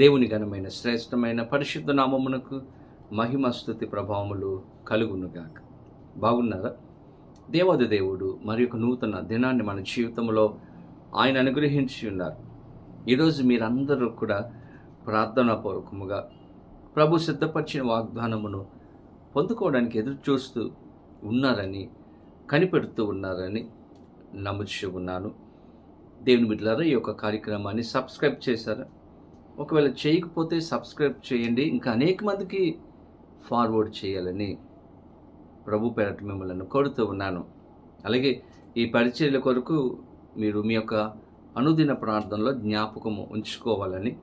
దేవుని ఘనమైన శ్రేష్టమైన పరిశుద్ధ నామమునకు మహిమస్థుతి ప్రభావములు కలుగునుగాక. బాగున్నారా? దేవాది దేవుడు మరి ఒక నూతన దినాన్ని మన జీవితంలో ఆయన అనుగ్రహించి ఉన్నారు. ఈరోజు మీరందరూ కూడా ప్రార్థనా పూర్వకముగా ప్రభు సిద్ధపరిచిన వాగ్దానమును పొందుకోవడానికి ఎదురు చూస్తూ ఉన్నారని కనిపెడుతూ ఉన్నారని నమ్ముచు ఉన్నాను. దేవుని బిడ్డలారా ఈ యొక్క కార్యక్రమాన్ని సబ్స్క్రైబ్ చేశారా? ఒకవేళ చేయకపోతే సబ్స్క్రైబ్ చేయండి. ఇంకా అనేక మందికి ఫార్వర్డ్ చేయాలని ప్రభు పేరట మిమ్మల్ని కోరుతూ ఉన్నాను. అలాగే ఈ పరిచర్యల కొరకు మీరు మీ యొక్క అనుదిన ప్రార్థనలో జ్ఞాపకము ఉంచుకోవాలని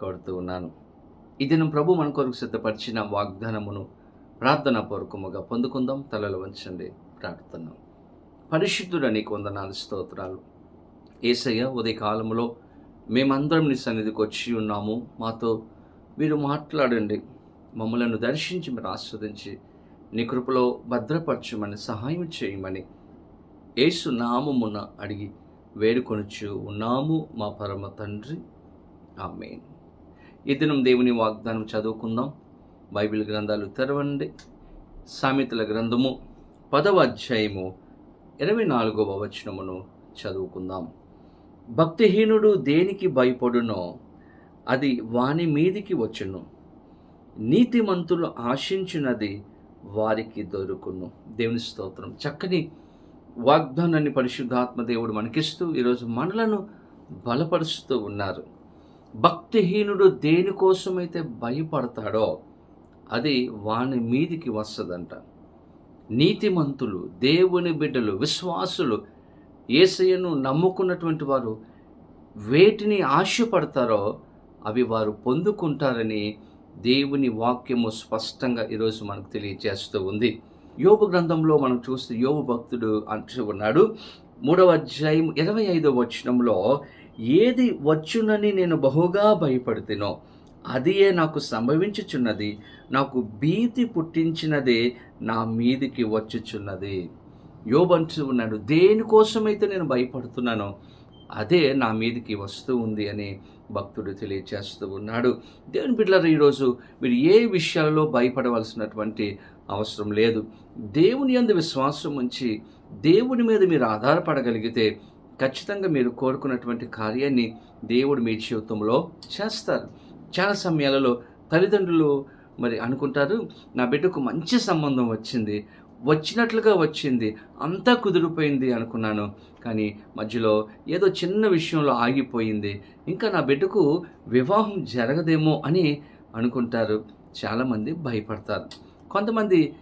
కోరుతూ ఉన్నాను. ఈ దినం ప్రభు మన కొరకు సిద్ధపరిచిన వాగ్దానమును ప్రార్థన పూర్వకముగా పొందుకుందాం. తలలు వంచండి. ప్రార్థన పరిశుద్ధుడని కొందనాలు స్తోత్రాలు. ఏసయ్య ఉదయకాలంలో మేమందరం నీ సన్నిధికి వచ్చి ఉన్నాము. మాతో మీరు మాట్లాడండి. మమ్మలను దర్శించి మీరు ఆస్వాదించి నీ కృపలో భద్రపరచమని సహాయం చేయమని యేసు నామమున అడిగి వేడుకొనుచు ఉన్నాము. మా పరమ తండ్రి. ఆమె ఈ దినం దేవుని వాగ్దానం చదువుకుందాం. బైబిల్ గ్రంథాలు తెరవండి. సామెతల గ్రంథము పదవ అధ్యాయము ఇరవై నాలుగవ వచనమును చదువుకుందాం. భక్తిహీనుడు దేనికి భయపడునో అది వాని మీదికి వచ్చును. నీతిమంతులు ఆశించినది వారికి దొరుకును. దేవుని స్తోత్రం. చక్కని వాగ్దానాన్ని పరిశుద్ధాత్మ దేవుడు మనకిస్తూ ఈరోజు మనలను బలపరుస్తూ ఉన్నారు. భక్తిహీనుడు దేనికోసమైతే భయపడతాడో అది వాని మీదికి వస్తుందంట. నీతిమంతులు దేవుని బిడ్డలు విశ్వాసులు ఏసయ్యను నమ్ముకున్నటువంటి వారు వేటిని ఆశపడతారో అవి వారు పొందుకుంటారని దేవుని వాక్యము స్పష్టంగా ఈరోజు మనకు తెలియజేస్తూ ఉంది. యోబు గ్రంథంలో మనం చూస్తే యోబు భక్తుడు అంటూ ఉన్నాడు. మూడవ అధ్యాయం ఇరవై ఐదవ వచనంలో ఏది వచ్చునని నేను బహుగా భయపడుతునో అదియే నాకు సంభవించుచున్నది. నాకు భీతి పుట్టించినదే నా మీదికి వచ్చుచున్నది. యోబంటూ ఉన్నాడు దేనికోసమైతే నేను భయపడుతున్నానో అదే నా మీదకి వస్తూ ఉంది అని భక్తుడు తెలియచేస్తూ ఉన్నాడు. దేవుని బిడ్డలారా ఈరోజు మీరు ఏ విషయాలలో భయపడవలసినటువంటి అవసరం లేదు. దేవుని అందు విశ్వాసం ఉంచి దేవుని మీద మీరు ఆధారపడగలిగితే ఖచ్చితంగా మీరు కోరుకున్నటువంటి కార్యాన్ని దేవుడు మీ జీవితంలో చేస్తారు. చాలా సమయాలలో తల్లిదండ్రులు మరి అనుకుంటారు నా బిడ్డకు మంచి సంబంధం వచ్చింది వచ్చినట్లుగా వచ్చింది అంతా కుదిరిపోయింది అనుకున్నాను. కానీ మధ్యలో ఏదో చిన్న విషయంలో ఆగిపోయింది. ఇంకా నా బిడ్డకు వివాహం జరగదేమో అని అనుకుంటారు. చాలామంది భయపడతారు. కొంతమంది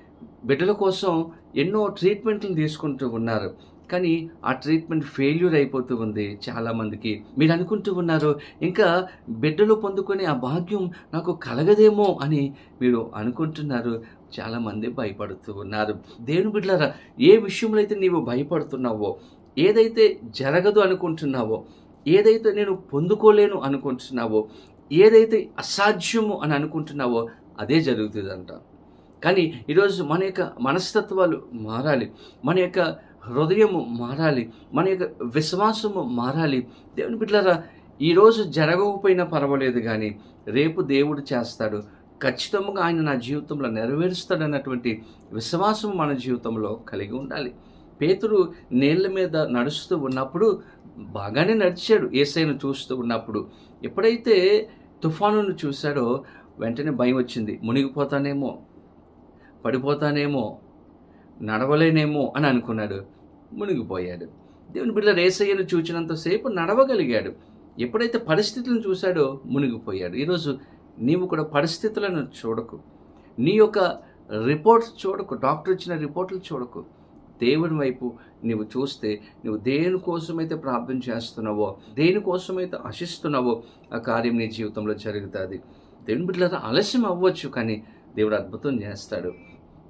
బిడ్డల కోసం ఎన్నో ట్రీట్మెంట్లు తీసుకుంటూ ఉన్నారు. కానీ ఆ ట్రీట్మెంట్ ఫెయిల్యూర్ అయిపోతూ ఉంది చాలామందికి. మీరు అనుకుంటూ ఉన్నారు ఇంకా బిడ్డలు పొందుకునే ఆ భాగ్యం నాకు కలగదేమో అని మీరు అనుకుంటున్నారు. చాలామంది భయపడుతూ ఉన్నారు. దేవుని బిడ్డలారా ఏ విషయంలో అయితే నీవు భయపడుతున్నావో ఏదైతే జరగదు అనుకుంటున్నావో ఏదైతే నేను పొందుకోలేను అనుకుంటున్నావో ఏదైతే అసాధ్యము అని అనుకుంటున్నావో అదే జరుగుతుందంట. కానీ ఈరోజు మన యొక్క మనస్తత్వాలు మారాలి. మన యొక్క హృదయము మారాలి. మన యొక్క విశ్వాసము మారాలి. దేవుని బిడ్డలారా ఈరోజు జరగకపోయినా పర్వాలేదు కానీ రేపు దేవుడు చేస్తాడు. ఖచ్చితంగా ఆయన నా జీవితంలో నెరవేరుస్తాడన్నటువంటి విశ్వాసం మన జీవితంలో కలిగి ఉండాలి. పేతురు నీళ్ళ మీద నడుస్తూ ఉన్నప్పుడు బాగానే నడిచాడు. ఏసైను చూస్తూ ఉన్నప్పుడు ఎప్పుడైతే తుఫానును చూశాడో వెంటనే భయం వచ్చింది. మునిగిపోతానేమో పడిపోతానేమో నడవలేనేమో అని అనుకున్నాడు. మునిగిపోయాడు. దేవుని బిడ్డ రేసయ్యను చూచినంతసేపు నడవగలిగాడు. ఎప్పుడైతే పరిస్థితులను చూశాడో మునిగిపోయాడు. ఈరోజు నీవు కూడా పరిస్థితులను చూడకు. నీ యొక్క రిపోర్ట్స్ చూడకు. డాక్టర్ ఇచ్చిన రిపోర్ట్లు చూడకు. దేవుని వైపు నీవు చూస్తే నువ్వు దేనికోసమైతే ప్రార్థన చేస్తున్నావో దేనికోసమైతే ఆశిస్తున్నావో ఆ కార్యం నీ జీవితంలో జరుగుతుంది. దేవుని బిడ్డలారా ఆలస్యం అవ్వచ్చు కానీ దేవుడు అద్భుతం చేస్తాడు.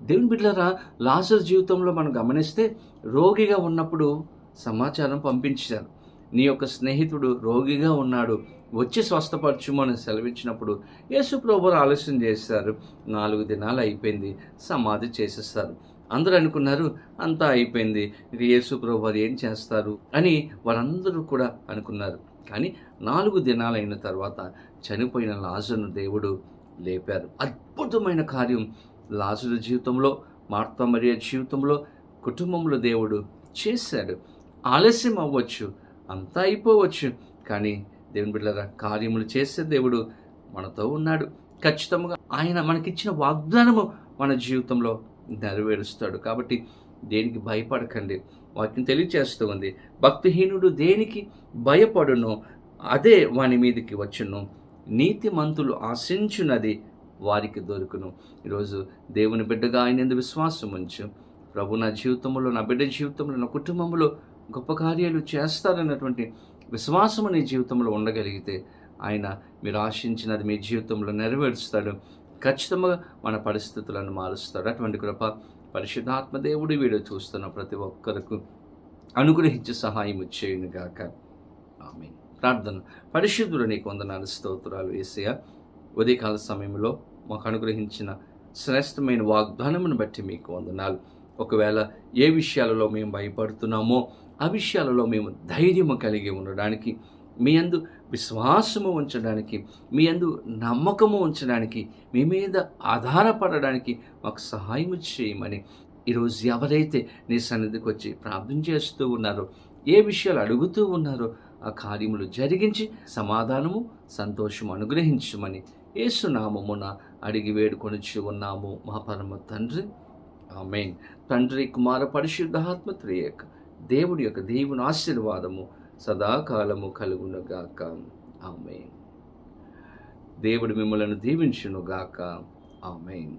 దేవుని బిడ్డలారా లాజర్ జీవితంలో మనం గమనిస్తే రోగిగా ఉన్నప్పుడు సమాచారం పంపించారు. నీ యొక్క స్నేహితుడు రోగిగా ఉన్నాడు వచ్చి స్వస్థపరచుమని సెలవిచ్చినప్పుడు యేసు ప్రభువారు ఆలస్యం చేశారు. నాలుగు దినాలు అయిపోయింది సమాధి చేసేస్తారు. అందరూ అనుకున్నారు అంతా అయిపోయింది. ఇక యేసు ప్రభువారు ఏం చేస్తారు అని వారందరూ కూడా అనుకున్నారు. కానీ నాలుగు దినాలైన తర్వాత చనిపోయిన లాజును దేవుడు లేపారు. అద్భుతమైన కార్యం. లాజుల జీవితంలో మార్తమరియ జీవితంలో కుటుంబంలో దేవుడు చేశాడు. ఆలస్యం అవ్వచ్చు అంతా అయిపోవచ్చు. కానీ దేవుని బిడ్డల కార్యములు చేసే దేవుడు మనతో ఉన్నాడు. ఖచ్చితంగా ఆయన మనకిచ్చిన వాగ్దానము మన జీవితంలో నెరవేరుస్తాడు. కాబట్టి దేనికి భయపడకండి. వాక్యం తెలియచేస్తూ ఉంది. భక్తిహీనుడు దేనికి భయపడును అదే వాని మీదకి వచ్చును. నీతిమంతులు ఆశించున్నది వారికి దొరుకును. ఈరోజు దేవుని బిడ్డగా ఆయన ఎందు విశ్వాసం ఉంచు ప్రభు నా జీవితంలో నా బిడ్డ జీవితంలో నా కుటుంబంలో గొప్ప కార్యాలు చేస్తారన్నటువంటి విశ్వాసము నీ జీవితంలో ఉండగలిగితే ఆయన మీరు ఆశించినది మీ జీవితంలో నెరవేరుస్తాడు. ఖచ్చితంగా మన పరిస్థితులను మారుస్తాడు. అటువంటి కృప పరిశుద్ధాత్మ దేవుడు వీడు చూస్తున్న ప్రతి ఒక్కరికి అనుగ్రహించి సహాయం చేయునుగాక ఆమె ప్రార్థన. పరిశుద్ధుడు నీకు వందనాలు స్తోత్రాలు వేసేయ ఉదయకాల సమయంలో మాకు అనుగ్రహించిన శ్రేష్టమైన వాగ్దానమును బట్టి మీకు వందనాలు. ఒకవేళ ఏ విషయాలలో మేము భయపడుతున్నామో ఆ విషయాలలో మేము ధైర్యము కలిగి ఉండడానికి మీ అందు విశ్వాసము ఉంచడానికి మీ అందు నమ్మకము ఉంచడానికి మీ మీద ఆధారపడడానికి మాకు సహాయం చేయమని ఈరోజు ఎవరైతే నీ సన్నిధికి వచ్చి ప్రార్థన చేస్తూ ఉన్నారో ఏ విషయాలు అడుగుతూ ఉన్నారో ఆ కార్యములు జరిగించి సమాధానము సంతోషము అనుగ్రహించమని ఏసునామమున అడిగి వేడుకొనిచ్చి ఉన్నాము మా పరమ తండ్రి. ఆమెన్. తండ్రి కుమార పరిశుద్ధాత్మ త్రియక. దేవుడి యొక్క దేవుని ఆశీర్వాదము సదాకాలము కలుగునుగాక. ఆమె దేవుడు మిమ్మలను దీవించునుగాక. ఆమె